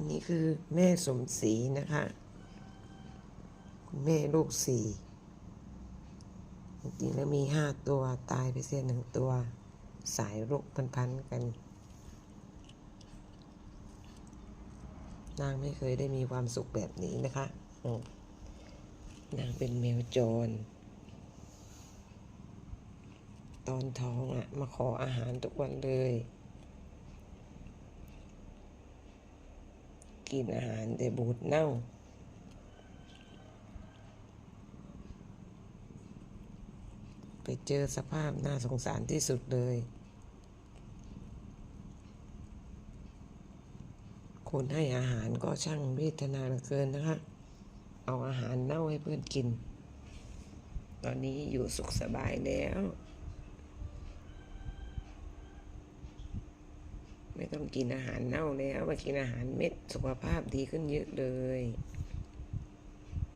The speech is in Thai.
นนี้คือแม่สมศรีนะคะแม่ลูกสี่จริงๆแล้วมีห้าตัวตายไปเสียหนึ่งตัว สายรคพันๆกัน นางไม่เคยได้มีความสุขแบบนี้นะคะ นางเป็นแมวจร ตอนท้องอะ่ะ มาขออาหารทุกวันเลย กินอาหารแต่บูดเน่า ไปเจอสภาพน่าสงสารที่สุดเลย คนให้อาหารก็ช่างเวทนาเหลือเกินนะคะ เอาอาหารเน่าให้เพื่อนกิน ตอนนี้อยู่สุขสบายแล้ว ไม่ ต้องกินอาหารเน่าแล้วมากินอาหารเม็ดสุขภาพดีขึ้นเยอะเลย